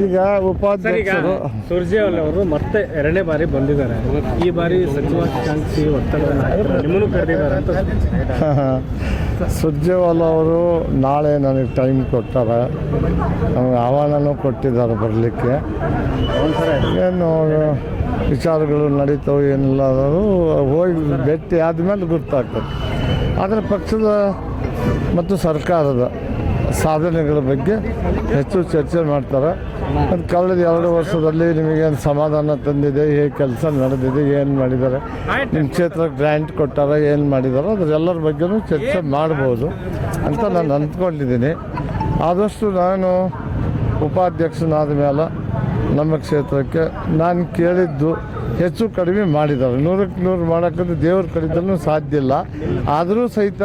ಈಗ ಉಪಾಧ್ಯಕ್ಷರು ಸುರ್ಜೇವಾಲ್ ಅವರು ಮತ್ತೆ ಎರಡನೇ ಬಾರಿ ಬಂದಿದ್ದಾರೆ. ಈ ಬಾರಿ ಸಚಿವಾಕಾಂಕ್ಷಿ ನಾಯಕರು ನಿಮ್ಮನ್ನು ಕರೆದಿದ್ದಾರೆ ಅಂತ ಸುರ್ಜೇವಾಲ್ ಅವರು ನಾಳೆ ನನಗೆ ಟೈಮ್ ಕೊಟ್ಟಾರೆ ನಮಗೆ ಆಹ್ವಾನನೂ ಕೊಟ್ಟಿದ್ದಾರೆ ಬರಲಿಕ್ಕೆ. ಏನು ವಿಚಾರಗಳು ನಡೀತಾವೆ ಏನಿಲ್ಲ ಅನ್ನೋದು ಹೋಗಿ ಭೇಟಿ ಆದಮೇಲೆ ಗೊತ್ತಾಗ್ತದೆ. ಆದರೆ ಪಕ್ಷದ ಮತ್ತು ಸರ್ಕಾರದ ಸಾಧನೆಗಳ ಬಗ್ಗೆ ಹೆಚ್ಚು ಚರ್ಚೆ ಮಾಡ್ತಾರೆ. ಅದು ಕಳೆದ ಎರಡು ವರ್ಷದಲ್ಲಿ ನಿಮಗೇನು ಸಮಾಧಾನ ತಂದಿದೆ ಹೇಗೆ ಕೆಲಸ ನಡೆದಿದೆ ಏನು ಮಾಡಿದ್ದಾರೆ ನಿಮ್ಮ ಕ್ಷೇತ್ರಕ್ಕೆ ಗ್ರ್ಯಾಂಟ್ ಕೊಟ್ಟಾರ ಏನು ಮಾಡಿದಾರೋ ಅದರೆಲ್ಲರ ಬಗ್ಗೆನೂ ಚರ್ಚೆ ಮಾಡ್ಬೋದು ಅಂತ ನಾನು ಅಂದ್ಕೊಂಡಿದ್ದೀನಿ. ಆದಷ್ಟು ನಾನು ಉಪಾಧ್ಯಕ್ಷನಾದ ಮೇಲೆ ನಮ್ಮ ಕ್ಷೇತ್ರಕ್ಕೆ ನಾನು ಕೇಳಿದ್ದು ಹೆಚ್ಚು ಕಡಿಮೆ ಮಾಡಿದ್ದಾರೆ. ನೂರಕ್ಕೆ ನೂರು ಮಾಡೋಕ್ಕಂದ್ರೆ ದೇವ್ರ ಕಡಿದ್ರೂ ಸಾಧ್ಯ ಇಲ್ಲ. ಆದರೂ ಸಹಿತ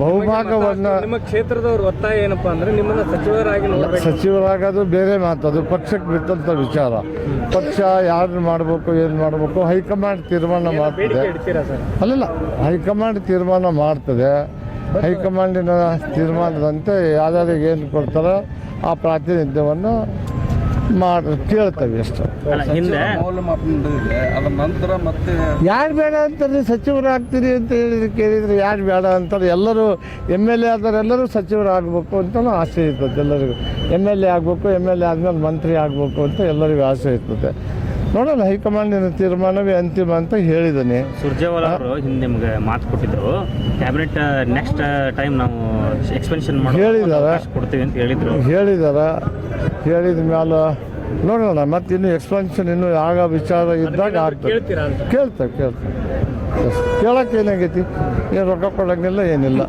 ಬಹುಭಾಗವನ್ನು ನಿಮ್ಮ ಕ್ಷೇತ್ರದವ್ರ ಒತ್ತಾಯ ಏನಪ್ಪಾ ಅಂದ್ರೆ ನಿಮ್ಮನ್ನ ಸಚಿವರಾಗಿ ಸಚಿವರಾಗೋದು ಬೇರೆ ಮಾತು. ಅದು ಪಕ್ಷಕ್ಕೆ ಬಿಟ್ಟಂತ ವಿಚಾರ. ಪಕ್ಷ ಯಾರು ಮಾಡಬೇಕು ಏನು ಮಾಡಬೇಕು ಹೈಕಮಾಂಡ್ ತೀರ್ಮಾನ ಮಾಡ್ತದೆ. ಅಲ್ಲಲ್ಲ ಹೈಕಮಾಂಡ್ ತೀರ್ಮಾನ ಮಾಡ್ತದೆ. ಹೈಕಮಾಂಡಿನ ತೀರ್ಮಾನದಂತೆ ಯಾರ್ಯಾರಿಗೆ ಏನು ಕೊಡ್ತಾರೋ ಆ ಪ್ರಾತಿನಿಧ್ಯವನ್ನು ಮಾಡಿ ಕೇಳ್ತೇವೆ ಎಷ್ಟು ಅಲ್ಲ ಹಿಂದೆ ಮೌಲ್ಯಮಾಪನ ಇದೆ ಅದ್ರ ನಂತರ ಮತ್ತೆ ಯಾರು ಬೇಡ ಅಂತಾರೆ ಸಚಿವರಾಗ್ತೀರಿ ಅಂತ ಹೇಳಿದ್ರೆ ಕೇಳಿದ್ರೆ ಯಾರು ಬೇಡ ಅಂತಾರೆ ಎಲ್ಲರೂ ಎಂ ಎಲ್ ಎ ಆದವರೆಲ್ಲರೂ ಸಚಿವರು ಸಚಿವರಾಗಬೇಕು ಅಂತಲೂ ಆಸೆ ಇರ್ತದೆ ಎಲ್ಲರಿಗೂ. ಎಂ ಎಲ್ ಎ ಆಗಬೇಕು ಎಂ ಎಲ್ ಎ ಆದಮೇಲೆ ಮಂತ್ರಿ ಆಗಬೇಕು ಅಂತ ಎಲ್ಲರಿಗೂ ಆಸೆ ಇರ್ತದೆ. ನೋಡೋಣ ಹೈಕಮಾಂಡಿನ ತೀರ್ಮಾನವೇ ಅಂತಿಮ ಅಂತ ಹೇಳಿದ್ದೀನಿ ಸುರ್ಜೇವಾಲ ಅವರು ಹಿಂದೆ ನಿಮ್ಗೆ ಮಾತು ಕೊಟ್ಟಿದ್ರು. ಕ್ಯಾಬಿನೆಟ್ ನೆಕ್ಸ್ಟ್ ಟೈಮ್ ನಾವು ಎಕ್ಸ್ಪೆನ್ಷನ್ ಹೇಳಿದ್ದಾರೆ. ಕೊಡ್ತೀವಿ ಅಂತ ಹೇಳಿದ್ರು. ಹೇಳಿದಾರ. ಹೇಳಿದ ಮೇಲೆ ನೋಡೋಣ ಮತ್ತೆ ಇನ್ನು ಎಕ್ಸ್ಪೆನ್ಷನ್ ಇನ್ನು ಆಗ ವಿಚಾರ ಇದ್ದಾಗ ಆಗ್ತದೆ. ಕೇಳ್ತೇವೆ ಕೇಳ್ತೇವೆ ಕೇಳಕ್ಕೆ ಏನಾಗೈತಿ? ಏನು ರೊಕ್ಕ ಕೊಡಂಗಿಲ್ಲ ಏನಿಲ್ಲ.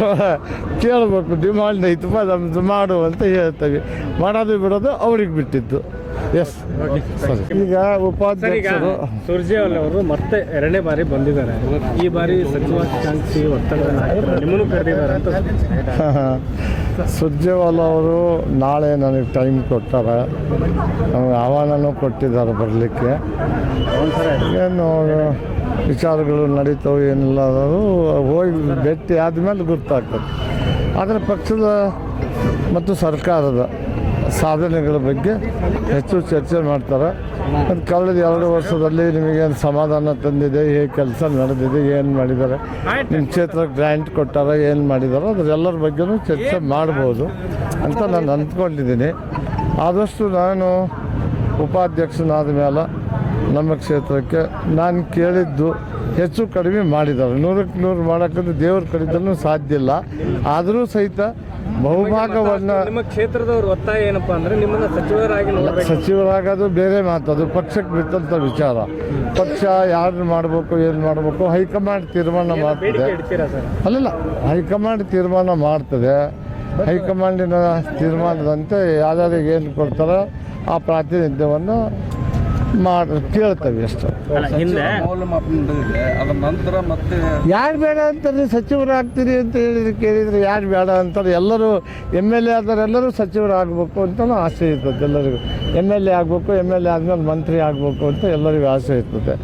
ಕೇಳಬೇಕು ಡಿಮಾಂಡ್ ಐತಪ್ಪ ನಮ್ದು ಮಾಡು ಅಂತ ಹೇಳ್ತೇವೆ. ಮಾಡೋದು ಬಿಡೋದು ಅವ್ರಿಗೆ ಬಿಟ್ಟಿದ್ದು. ಎಸ್ ಈಗ ಉಪಾಧ್ಯಕ್ಷರು ಸುರ್ಜೇವಾಲ್ ಅವರು ಮತ್ತೆ ಎರಡನೇ ಬಾರಿ ಬಂದಿದ್ದಾರೆ. ಈ ಬಾರಿ ಸಚಿವಾಕಾಂಕ್ಷಿ ಒತ್ತಡ ನಿಮ್ಮನ್ನು ಕರೆದಿದ್ದಾರೆ ಅಂತ ಸುರ್ಜೇವಾಲ ಅವರು ನಾಳೆ ನನಗೆ ಟೈಮ್ ಕೊಟ್ಟಾರೆ ನಮಗೆ ಆಹ್ವಾನನೂ ಕೊಟ್ಟಿದ್ದಾರೆ ಬರಲಿಕ್ಕೆ. ಏನು ವಿಚಾರಗಳು ನಡೀತಾವೆ ಏನಿಲ್ಲ ಅದು ಹೋಗಿ ಭೇಟಿ ಆದಮೇಲೆ ಗೊತ್ತಾಗ್ತದೆ ಆದರೆ ಪಕ್ಷದ ಮತ್ತು ಸರ್ಕಾರದ ಸಾಧನೆಗಳ ಬಗ್ಗೆ ಹೆಚ್ಚು ಚರ್ಚೆ ಮಾಡ್ತಾರೆ. ಅದು ಕಳೆದ ಎರಡು ವರ್ಷದಲ್ಲಿ ನಿಮಗೇನು ಸಮಾಧಾನ ತಂದಿದೆ, ಹೇಗೆ ಕೆಲಸ ನಡೆದಿದೆ, ಏನು ಮಾಡಿದ್ದಾರೆ, ನಿಮ್ಮ ಕ್ಷೇತ್ರಕ್ಕೆ ಗ್ರ್ಯಾಂಟ್ ಕೊಟ್ಟಾರ, ಏನು ಮಾಡಿದಾರೋ ಅದರೆಲ್ಲರ ಬಗ್ಗೆನೂ ಚರ್ಚೆ ಮಾಡ್ಬೋದು ಅಂತ ನಾನು ಅಂದ್ಕೊಂಡಿದ್ದೀನಿ. ಆದಷ್ಟು ನಾನು ಉಪಾಧ್ಯಕ್ಷನಾದ ಮೇಲೆ ನಮ್ಮ ಕ್ಷೇತ್ರಕ್ಕೆ ನಾನು ಕೇಳಿದ್ದು ಹೆಚ್ಚು ಕಡಿಮೆ ಮಾಡಿದ್ದಾರೆ. ನೂರಕ್ಕೆ ನೂರು ಮಾಡೋಕ್ಕಂದ್ರೆ ದೇವ್ರ ಕಡಿದ್ರೂ ಸಾಧ್ಯ ಇಲ್ಲ. ಆದರೂ ಸಹಿತ ಬಹುಭಾಗವನ್ನು ನಿಮ್ಮ ಕ್ಷೇತ್ರದವ್ರ ಒತ್ತಾಯ ಏನಪ್ಪಾ ಅಂದ್ರೆ ನಿಮ್ಮನ್ನ ಸಚಿವರಾಗಿ ಸಚಿವರಾಗೋದು ಬೇರೆ ಮಾತು ಅದು ಪಕ್ಷಕ್ಕೆ ಬಿಟ್ಟಂತ ವಿಚಾರ. ಪಕ್ಷ ಯಾರು ಮಾಡಬೇಕು ಏನು ಮಾಡಬೇಕು ಹೈಕಮಾಂಡ್ ತೀರ್ಮಾನ ಮಾಡ್ತದೆ. ಅಲ್ಲಲ್ಲ ಹೈಕಮಾಂಡ್ ತೀರ್ಮಾನ ಮಾಡ್ತದೆ. ಹೈಕಮಾಂಡಿನ ತೀರ್ಮಾನದಂತೆ ಯಾರ್ಯಾರಿಗೆ ಏನು ಕೊಡ್ತಾರೋ ಆ ಪ್ರಾತಿನಿಧ್ಯವನ್ನು ಮಾಡಿ ಎಷ್ಟು ಅಷ್ಟು. ಅಲ್ಲ ಹಿಂದೆ ಮೌಲ್ಯಮಾಪನ ಇದೆ ಅದ್ರ ನಂತರ ಮತ್ತೆ ಯಾರು ಬೇಡ ಅಂತಾರೆ ಸಚಿವರಾಗ್ತೀರಿ ಅಂತ ಹೇಳಿದ್ರೆ ಕೇಳಿದರೆ ಯಾರು ಬೇಡ ಅಂತಾರೆ ಎಲ್ಲರೂ ಎಂ ಎಲ್ ಎ ಆದವರೆಲ್ಲರೂ ಎಲ್ಲರೂ ಸಚಿವರಾಗಬೇಕು ಅಂತಲೂ ಆಸೆ ಇರ್ತದೆ ಎಲ್ಲರಿಗೂ. ಎಂ ಎಲ್ ಎ ಆಗಬೇಕು ಎಂ ಎಲ್ ಎ ಆದಮೇಲೆ ಮಂತ್ರಿ ಆಗಬೇಕು ಅಂತ ಎಲ್ಲರಿಗೂ ಆಸೆ ಇರ್ತದೆ.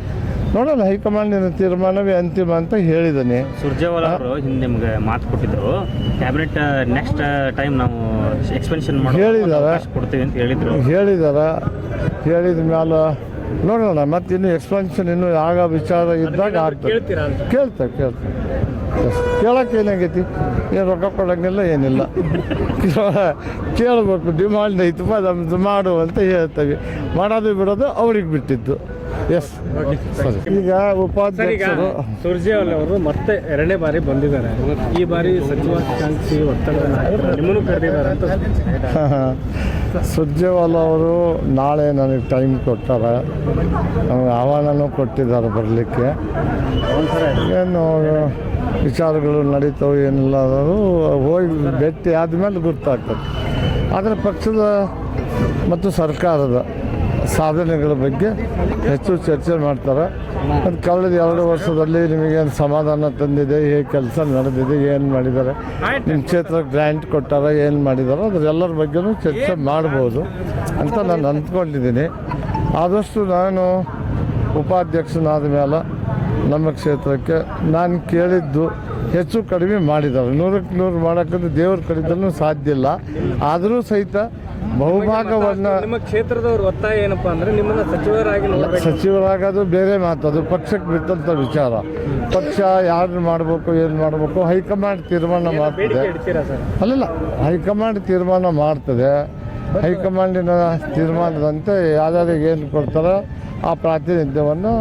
ನೋಡೋಣ ಹೈಕಮಾಂಡಿನ ತೀರ್ಮಾನವೇ ಅಂತಿಮ ಅಂತ ಹೇಳಿದ್ದೀನಿ ಸುರ್ಜೇವಾಲ ಅವರು ಹಿಂದೆ ನಿಮ್ಗೆ ಮಾತು ಕೊಟ್ಟಿದ್ರು. ಕ್ಯಾಬಿನೆಟ್ ನೆಕ್ಸ್ಟ್ ಟೈಮ್ ನಾವು ಎಕ್ಸ್ಪೆನ್ಷನ್ ಹೇಳಿದ್ದಾರೆ. ಕೊಡ್ತೀವಿ ಅಂತ ಹೇಳಿದ್ರು. ಹೇಳಿದಾರ. ಹೇಳಿದ ಮೇಲೆ ನೋಡೋಣ ಮತ್ತೆ ಇನ್ನು ಎಕ್ಸ್ಪೆನ್ಷನ್ ಇನ್ನು ಆಗ ವಿಚಾರ ಇದ್ದಾಗ ಆಗ್ತದೆ. ಕೇಳ್ತ ಅಂತ? ಕೇಳ್ತೇವೆ ಕೇಳ್ತೇವೆ ಎಸ್ ಕೇಳಕ್ಕೆ ಏನಾಗೈತಿ? ಏನು ರೊಕ್ಕ ಕೊಡಂಗಿಲ್ಲ ಏನಿಲ್ಲ. ಕೇಳಬೇಕು ಡಿಮಾಂಡ್ ಐತಪ್ಪ ಅದು ಮಾಡು ಅಂತ ಹೇಳ್ತೇವೆ. ಮಾಡೋದು ಬಿಡೋದು ಅವ್ರಿಗೆ ಬಿಟ್ಟಿದ್ದು. ಎಸ್ ಸರಿ ಈಗ ಉಪಾಧ್ಯಕ್ಷರು ಸುರ್ಜೇವಾಲ ಅವರು ಮತ್ತೆ ಎರಡನೇ ಬಾರಿ ಬಂದಿದ್ದಾರೆ. ಈ ಬಾರಿ ಸಚಿವಾಕಾಂಕ್ಷಿ ಒತ್ತಡದ ನಾಯಕರು ನಿಮ್ಮನ್ನು ಕರೆದಿದ್ದಾರೆ ಅಂತ ಸುರ್ಜೇವಾಲ ಅವರು ನಾಳೆ ನನಗೆ ಟೈಮ್ ಕೊಟ್ಟಾರೆ ನಮಗೆ ಆಹ್ವಾನನೂ ಕೊಟ್ಟಿದ್ದಾರೆ ಬರಲಿಕ್ಕೆ. ಏನು ವಿಚಾರಗಳು ನಡೀತಾವೆ ಏನಿಲ್ಲ ಅನ್ನೋದು ಹೋಗಿ ಭೇಟಿ ಆದಮೇಲೆ ಗೊತ್ತಾಗ್ತದೆ ಆದರೆ ಪಕ್ಷದ ಮತ್ತು ಸರ್ಕಾರದ ಸಾಧನೆಗಳ ಬಗ್ಗೆ ಹೆಚ್ಚು ಚರ್ಚೆ ಮಾಡ್ತಾರೆ. ಅದು ಕಳೆದ ಎರಡು ವರ್ಷದಲ್ಲಿ ನಿಮಗೇನು ಸಮಾಧಾನ ತಂದಿದೆ, ಹೇಗೆ ಕೆಲಸ ನಡೆದಿದೆ, ಏನು ಮಾಡಿದ್ದಾರೆ, ನಿಮ್ಮ ಕ್ಷೇತ್ರಕ್ಕೆ ಗ್ರ್ಯಾಂಟ್ ಕೊಟ್ಟಾರ, ಏನು ಮಾಡಿದಾರೋ ಅದರೆಲ್ಲರ ಬಗ್ಗೆನೂ ಚರ್ಚೆ ಮಾಡ್ಬೋದು ಅಂತ ನಾನು ಅಂದ್ಕೊಂಡಿದ್ದೀನಿ. ಆದಷ್ಟು ನಾನು ಉಪಾಧ್ಯಕ್ಷನಾದ ಮೇಲೆ ನಮ್ಮ ಕ್ಷೇತ್ರಕ್ಕೆ ನಾನು ಕೇಳಿದ್ದು ಹೆಚ್ಚು ಕಡಿಮೆ ಮಾಡಿದ್ದಾರೆ. ನೂರಕ್ಕೆ ನೂರು ಮಾಡೋಕ್ಕಂದ್ರೆ ದೇವ್ರ ಕಡಿದ್ರೂ ಸಾಧ್ಯ ಇಲ್ಲ. ಆದರೂ ಸಹಿತ ಬಹುಭಾಗವನ್ನು ನಿಮ್ಮ ಕ್ಷೇತ್ರದವ್ರ ಒತ್ತಾಯ ಏನಪ್ಪಾ ಅಂದ್ರೆ ನಿಮ್ಮನ್ನ ಸಚಿವರಾಗಿ ಸಚಿವರಾಗೋದು ಬೇರೆ ಮಾತು. ಅದು ಪಕ್ಷಕ್ಕೆ ಬಿಟ್ಟಂತ ವಿಚಾರ. ಪಕ್ಷ ಯಾರು ಮಾಡಬೇಕು ಏನು ಮಾಡಬೇಕು ಹೈಕಮಾಂಡ್ ತೀರ್ಮಾನ ಮಾಡ್ತದೆ. ಅಲ್ಲಲ್ಲ ಹೈಕಮಾಂಡ್ ತೀರ್ಮಾನ ಮಾಡ್ತದೆ. ಹೈಕಮಾಂಡಿನ ತೀರ್ಮಾನದಂತೆ ಯಾರ್ಯಾರಿಗೆ ಏನು ಕೊಡ್ತಾರೋ ಆ ಪ್ರಾತಿನಿಧ್ಯವನ್ನು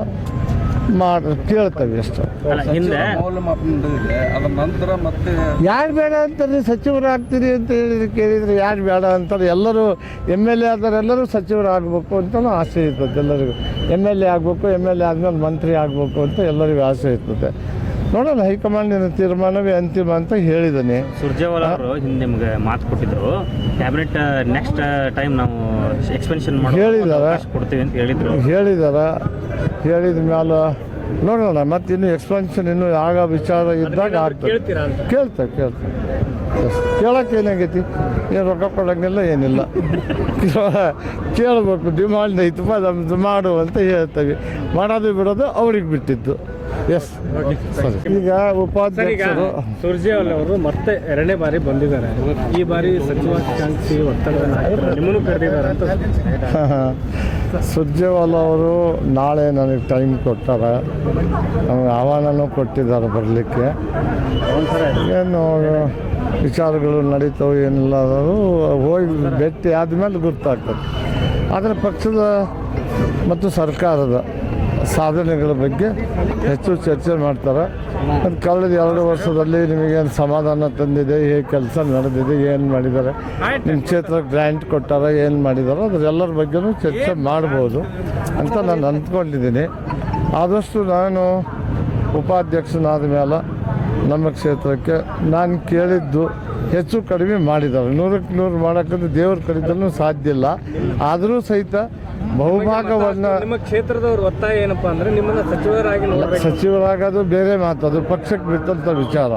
ಮಾಡಿ ಕೇಳ್ತೇವೆ ಅಷ್ಟು. ಅಲ್ಲ ಹಿಂದೆ ಮೌಲ್ಯಮಾಪನ ಇದೆ. ಅದ್ರ ನಂತರ ಮತ್ತೆ ಯಾರು ಬೇಡ ಅಂತಾರೆ ಸಚಿವರಾಗ್ತೀರಿ ಅಂತ ಹೇಳಿದ್ರೆ ಕೇಳಿದರೆ ಯಾರು ಬೇಡ ಅಂತಾರೆ ಎಲ್ಲರೂ ಎಂ ಎಲ್ ಎ ಆದವರೆಲ್ಲರೂ ಸಚಿವರಾಗಬೇಕು ಅಂತಲೂ ಆಸೆ ಇರ್ತದೆ ಎಲ್ಲರಿಗೂ. ಎಂ ಎಲ್ ಎ ಆಗಬೇಕು ಎಂ ಎಲ್ ಎ ಆದಮೇಲೆ ಮಂತ್ರಿ ಆಗಬೇಕು ಅಂತ ಎಲ್ಲರಿಗೂ ಆಸೆ ಇರ್ತದೆ. ನೋಡೋಣ ಹೈಕಮಾಂಡಿನ ತೀರ್ಮಾನವೇ ಅಂತಿಮ ಅಂತ ಹೇಳಿದ್ದಾನೆ ಸುರ್ಜೇವಾಲ ಅವರು ಹಿಂದೆ ನಿಮ್ಗೆ ಮಾತು ಕೊಟ್ಟಿದ್ರು. ಕ್ಯಾಬಿನೆಟ್ ನೆಕ್ಸ್ಟ್ ಟೈಮ್ ನಾವು ಎಕ್ಸ್ಪೆನ್ಷನ್ ಮಾಡಿ ಹೇಳಿದಾರೆ. ಕೊಡ್ತೀವಿ ಅಂತ ಹೇಳಿದ್ರು. ಹೇಳಿದಾರ. ಹೇಳಿದ ಮೇಲೆ ನೋಡೋಣ ಮತ್ತೆ ಇನ್ನು ಎಕ್ಸ್ಪೆನ್ಷನ್ ಇನ್ನು ಆಗ ವಿಚಾರ ಇದ್ದಾಗ ಆಗ್ತದೆ. ಕೇಳ್ತೀರಾ ಅಂತ? ಕೇಳ್ತೇವೆ ಕೇಳ್ತೇವೆ ಕೇಳಕ್ಕೆ ಏನಾಗೈತಿ? ಏನು ರೊಕ್ಕ ಕೊಡೋಂಗಿಲ್ಲ ಏನಿಲ್ಲ. ಕೇಳಬೇಕು ಡಿಮಾಂಡ್ ಐತಪ್ಪ ನಮ್ದು ಮಾಡು ಅಂತ ಹೇಳ್ತೇವೆ. ಮಾಡೋದು ಬಿಡೋದು ಅವ್ರಿಗೆ ಬಿಟ್ಟಿದ್ದು. ಎಸ್ ಸರಿ ಈಗ ಉಪಾಧ್ಯಕ್ಷರು ಸುರ್ಜೇವಾಲ್ ಅವರು ಮತ್ತೆ ಎರಡನೇ ಬಾರಿ ಬಂದಿದ್ದಾರೆ. ಈ ಬಾರಿ ಸಚಿವ ನಾಯಕರು ನಿಮ್ಮನ್ನು ಕರೆದಿದ್ದಾರೆ ಅಂತ ಸುರ್ಜೇವಾಲ ಅವರು ನಾಳೆ ನನಗೆ ಟೈಮ್ ಕೊಟ್ಟಾರೆ ನಮಗೆ ಆಹ್ವಾನನೂ ಕೊಟ್ಟಿದ್ದಾರೆ ಬರಲಿಕ್ಕೆ. ಏನು ವಿಚಾರಗಳು ನಡೀತಾವೆ ಏನಿಲ್ಲ ಅನ್ನೋದು ಹೋಗಿ ಭೇಟಿ ಆದಮೇಲೆ ಗೊತ್ತಾಗ್ತದೆ. ಆದರೆ ಪಕ್ಷದ ಮತ್ತು ಸರ್ಕಾರದ ಸಾಧನೆಗಳ ಬಗ್ಗೆ ಹೆಚ್ಚು ಚರ್ಚೆ ಮಾಡ್ತಾರೆ. ಅದು ಕಳೆದ ಎರಡು ವರ್ಷದಲ್ಲಿ ನಿಮಗೇನು ಸಮಾಧಾನ ತಂದಿದೆ, ಹೇಗೆ ಕೆಲಸ ನಡೆದಿದೆ, ಏನು ಮಾಡಿದ್ದಾರೆ ನಿಮ್ಮ ಕ್ಷೇತ್ರಕ್ಕೆ ಗ್ರ್ಯಾಂಟ್ ಕೊಟ್ಟಾರ, ಏನು ಮಾಡಿದಾರೋ ಅದರೆಲ್ಲರ ಬಗ್ಗೆನೂ ಚರ್ಚೆ ಮಾಡ್ಬೋದು ಅಂತ ನಾನು ಅಂದ್ಕೊಂಡಿದ್ದೀನಿ. ಆದಷ್ಟು ನಾನು ಉಪಾಧ್ಯಕ್ಷನಾದ ಮೇಲೆ ನಮ್ಮ ಕ್ಷೇತ್ರಕ್ಕೆ ನಾನು ಕೇಳಿದ್ದು ಹೆಚ್ಚು ಕಡಿಮೆ ಮಾಡಿದ್ದಾರೆ. ನೂರಕ್ಕೆ ನೂರು ಮಾಡೋಕ್ಕಂದ್ರೆ ದೇವ್ರ ಕಡಿದಲ್ಲೂ ಸಾಧ್ಯ ಇಲ್ಲ. ಆದರೂ ಸಹಿತ ಬಹುಭಾಗವನ್ನು ನಿಮ್ಮ ಕ್ಷೇತ್ರದವ್ರ ಒತ್ತಾಯ ಏನಪ್ಪಾ ಅಂದ್ರೆ ನಿಮ್ಮನ್ನ ಸಚಿವರಾಗಿ ಸಚಿವರಾಗದು ಬೇರೆ ಮಾತು ಅದು ಪಕ್ಷಕ್ಕೆ ಬಿಟ್ಟಂತ ವಿಚಾರ.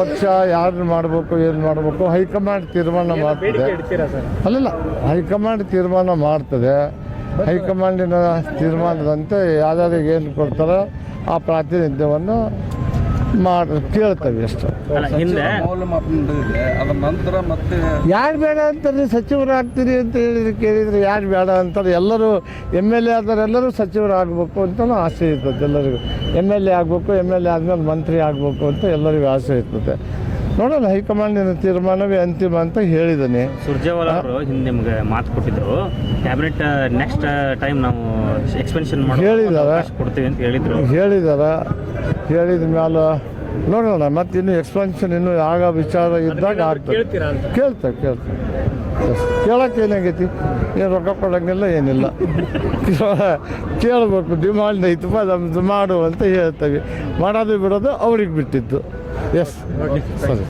ಪಕ್ಷ ಯಾರು ಮಾಡಬೇಕು ಏನು ಮಾಡಬೇಕು ಹೈಕಮಾಂಡ್ ತೀರ್ಮಾನ ಮಾಡ್ತದೆ. ಅಲ್ಲಲ್ಲ ಹೈಕಮಾಂಡ್ ತೀರ್ಮಾನ ಮಾಡ್ತದೆ. ಹೈಕಮಾಂಡಿನ ತೀರ್ಮಾನದಂತೆ ಯಾರ್ಯಾರಿಗೆ ಏನು ಕೊಡ್ತಾರೋ ಆ ಪ್ರಾತಿನಿಧ್ಯವನ್ನು ಮಾಡಿ ಕೇಳ್ತೇವೆ ಅಷ್ಟು. ಅಲ್ಲ ಹಿಂದೆ ಮೌಲ್ಯಮಾಪನ ಇದೆ ಅದ್ರ ನಂತರ ಮತ್ತೆ ಯಾರು ಬೇಡ ಅಂತಾರೆ ಸಚಿವರಾಗ್ತೀರಿ ಅಂತ ಹೇಳಿದ್ರೆ ಕೇಳಿದರೆ ಯಾರು ಬೇಡ ಅಂತಾರೆ ಎಲ್ಲರೂ ಎಂ ಎಲ್ ಎ ಆದವರೆಲ್ಲರೂ ಸಚಿವರಾಗಬೇಕು ಅಂತಲೂ ಆಸೆ ಇರ್ತದೆ ಎಲ್ಲರಿಗೂ. ಎಂ ಎಲ್ ಎ ಆಗಬೇಕು ಎಂ ಎಲ್ ಎ ಆದಮೇಲೆ ಮಂತ್ರಿ ಆಗಬೇಕು ಅಂತ ಎಲ್ಲರಿಗೂ ಆಸೆ ಇರ್ತದೆ. ನೋಡೋಣ ಹೈಕಮಾಂಡಿನ ತೀರ್ಮಾನವೇ ಅಂತಿಮ ಅಂತ ಹೇಳಿದ್ದಾನೆ ಸುರ್ಜೇವಾಲ ಅವರು ಹಿಂದೆ ನಿಮ್ಗೆ ಮಾತು ಕೊಟ್ಟಿದ್ರು. ಕ್ಯಾಬಿನೆಟ್ ನೆಕ್ಸ್ಟ್ ಟೈಮ್ ನಾವು ಎಕ್ಸ್ಪೆನ್ಷನ್ ಮಾಡಿ ಹೇಳಿದಾರೆ. ಕೊಡ್ತೀವಿ ಅಂತ ಹೇಳಿದ್ರು. ಹೇಳಿದಾರ. ಹೇಳಿದ ಮೇಲೆ ನೋಡೋಣ ಮತ್ತೆ ಇನ್ನು ಎಕ್ಸ್ಪೆನ್ಷನ್ ಇನ್ನು ಆಗ ವಿಚಾರ ಇದ್ದಾಗ ಆಗ್ತದೆ. ಕೇಳ್ತ ಅಂತ? ಕೇಳ್ತೇವೆ ಕೇಳ್ತೇವೆ ಎಸ್ ಕೇಳಕ್ಕೆ ಏನಾಗೈತಿ? ಏನು ರೊಕ್ಕ ಕೊಡಂಗಿಲ್ಲ ಏನಿಲ್ಲ. ಕೇಳಬೇಕು ಡಿಮಾಂಡ್ ಐತಪ್ಪ ನಮ್ದು ಮಾಡು ಅಂತ ಹೇಳ್ತೇವೆ. ಮಾಡೋದು ಬಿಡೋದು ಅವ್ರಿಗೆ ಬಿಟ್ಟಿದ್ದು. ಎಸ್ ಸರಿ